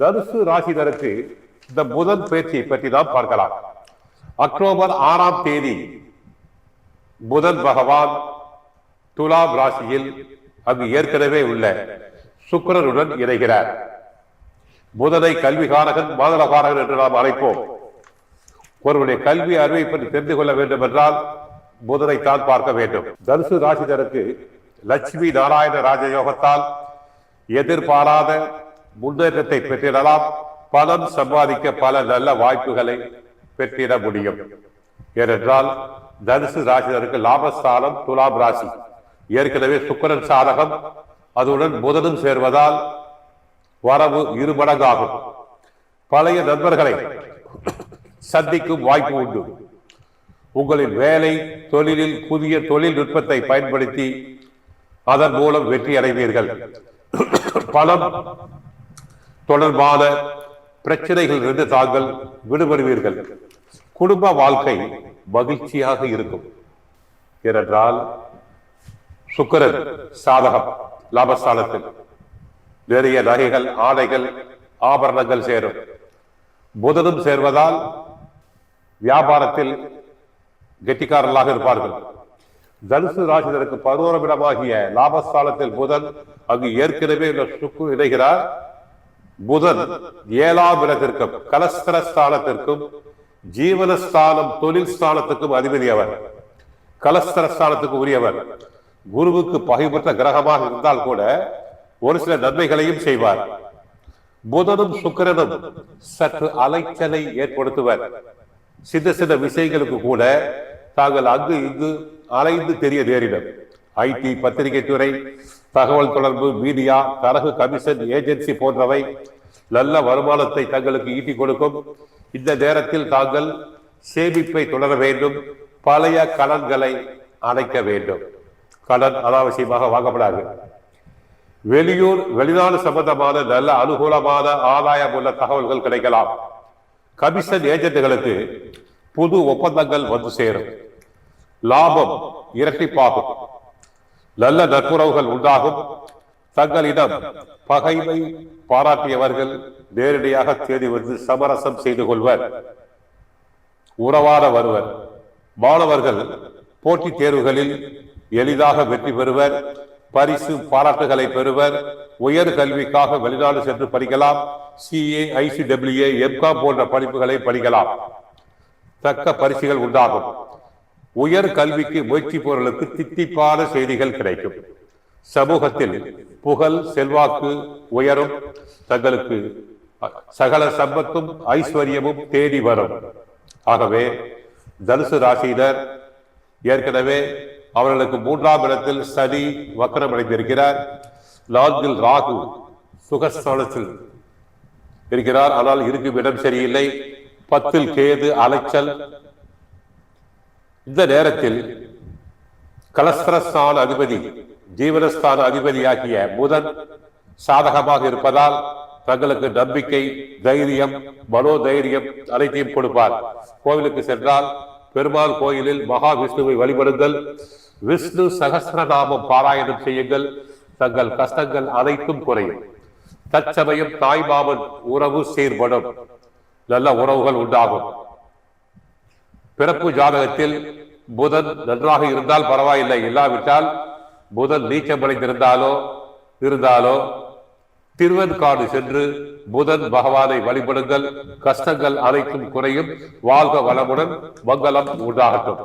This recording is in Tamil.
தனுசு ராசிதருக்கு இந்த புதன் பயிற்சியை பற்றி தான் பார்க்கலாம். அக்டோபர் ஆறாம் தேதி புதன் பகவான் துலாம் ராசியில் அங்கு ஏற்கனவே உள்ள சுக்கரனுடன் இணைகிறார். புதனை கல்விகாரகன் மாதளகாரகன் என்று நாம் அழைப்போம். ஒருவருடைய கல்வி அறிவை பற்றி தெரிந்து கொள்ள வேண்டும் என்றால் புதனை தான் பார்க்க வேண்டும். தனுசு ராசிதருக்கு லட்சுமி நாராயண ராஜயோகத்தால் எதிர்பாராத முன்னேற்றத்தை பெற்றிடலாம். பணம் சம்பாதிக்க பல நல்ல வாய்ப்புகளை பெற்றிட முடியும். ஏனென்றால் தனுசு ராசினருக்கு லாபஸ்தானம் துலாம் ராசி. ஏற்கனவே சுக்கரன் சாதகம். அதுடன் புதனும் சேர்வதால் வரவு இருமடங்காகும். பழைய நண்பர்களை சந்திக்கும் வாய்ப்பு உண்டு. உங்களின் வேலை தொழிலில் புதிய தொழில்நுட்பத்தை பயன்படுத்தி அதன் மூலம் வெற்றி அடைவீர்கள் பலம் தொடர்பான பிரச்சனைகளிலிருந்து தாங்கள் விடுபடுவீர்கள். குடும்ப வாழ்க்கை மகிழ்ச்சியாக இருக்கும். ஏனென்றால் சுக்கரர் சாதகம் லாபஸ்தானத்தில். நிறைய நகைகள் ஆடைகள் ஆபரணங்கள் சேரும். புதனும் சேர்வதால் வியாபாரத்தில் கெட்டிக்காரர்களாக இருப்பார்கள். தனுசு ராசினருக்கு பதினோரம் இடமாகிய லாபஸ்தானத்தில் புதன் அங்கு ஏற்கனவே உள்ள சுக்கு இணைகிறார். புதன் ஏழாம் இடத்திற்கும் கலஸ்தரஸ்தானத்திற்கும் ஜீவனஸ்தானம் தொழில் ஸ்தானத்துக்கும் அதிபதி அவர் கலஸ்தரஸ்தானத்துக்கு உரியவர். குருவுக்கு பகைபற்ற கிரகமாக இருந்தால் கூட ஒரு சில நன்மைகளையும் செய்வார். புதனும் சுக்கரனும் சற்று அலைச்சலை ஏற்படுத்துவர். சின்ன சின்ன விஷயங்களுக்கு கூட தாங்கள் அங்கு இங்கு அலைந்து தெரிய நேரிடும். ஐடி பத்திரிகை துறை தகவல் தொடர்பு மீடியா தரகு கமிஷன் ஏஜென்சி போன்றவை நல்ல வருமானத்தை தங்களுக்கு ஈட்டிக் கொடுக்கும். இந்த நேரத்தில் தாங்கள் சேமிப்பை தொடர வேண்டும். பழைய கடன்களை அடைக்க வேண்டும். கடன் அனாவசியமாக வாங்கப்படாது. வெளியூர் வெளிநாடு சம்பந்தமான நல்ல அனுகூலமான ஆதாயம் உள்ள தகவல்கள் கிடைக்கலாம். கமிஷன் ஏஜென்ட்டுகளுக்கு புது ஒப்பந்தங்கள் வந்து சேரும். லாபம் இரட்டிப்பாகும். நல்ல நட்புறவுகள் உண்டாகும். தங்களிடம் பகைமை பாராட்டியவர்கள் நேரடியாக தேடி வந்து சமரசம் செய்து கொள்வர். உறவாட வருவர். மாணவர்கள் போட்டித் தேர்வுகளில் எளிதாக வெற்றி பெறுவர். பரிசு பாராட்டுகளை பெறுவர். உயர் கல்விக்காக வெளிநாடு சென்று படிக்கலாம். சிஏ ஐசிடபிள்யூஏ எம்காம் போன்ற படிப்புகளை படிக்கலாம். தக்க பரிசுகள் உண்டாகும். உயர் கல்விக்கு முயற்சிப்பவர்களுக்கு தித்திப்பான செய்திகள் கிடைக்கும். சமூகத்தில் புகழ் செல்வாக்கு உயரும். தங்களுக்கு சகல சம்பத்தும் ஐஸ்வர்யமும் தேடி வரும். ஆகவே தனுசு ராசியினர் ஏற்கனவே அவர்களுக்கு மூன்றாம் இடத்தில் சனி வக்கரம் அடைந்திருக்கிறார். நான்கில் ராகு சுகஸ்தானத்தில் இருக்கிறார். ஆனால் இருக்கும் இடம் சரியில்லை. பத்தில் கேது அலைச்சல் இந்த நேரத்தில் கலஸ்திரஸ்தான அதிபதி ஜீவனஸ்தான அதிபதியாகிய புதன் சாதகமாக இருப்பதால் தங்களுக்கு நம்பிக்கை தைரியம் மனோதைரியம் அனைத்தையும் கொடுப்பார். கோவிலுக்கு சென்றால் பெருமாள் கோயிலில் மகாவிஷ்ணுவை வழிபடுங்கள். விஷ்ணு சகசிரநாமம் பாராயணம் செய்யுங்கள். தங்கள் கஷ்டங்கள் அனைத்தும் குறையும். தற்சமயம் தாய் மாமன் உறவு சீர்படும். நல்ல உறவுகள் உண்டாகும். பிறப்பு ஜாதகத்தில் புதன் நன்றாக இருந்தால் பரவாயில்லை இல்லாவிட்டால் புதன் நீச்சமடைந்திருந்தாலோ இருந்தாலோ திருவெண்காடு சென்று புதன் பகவானை வழிபடுங்கள் கஷ்டங்கள் அனைத்தும் குறையும் வாழ்க வளமுடன் மங்களம் உண்டாகட்டும்.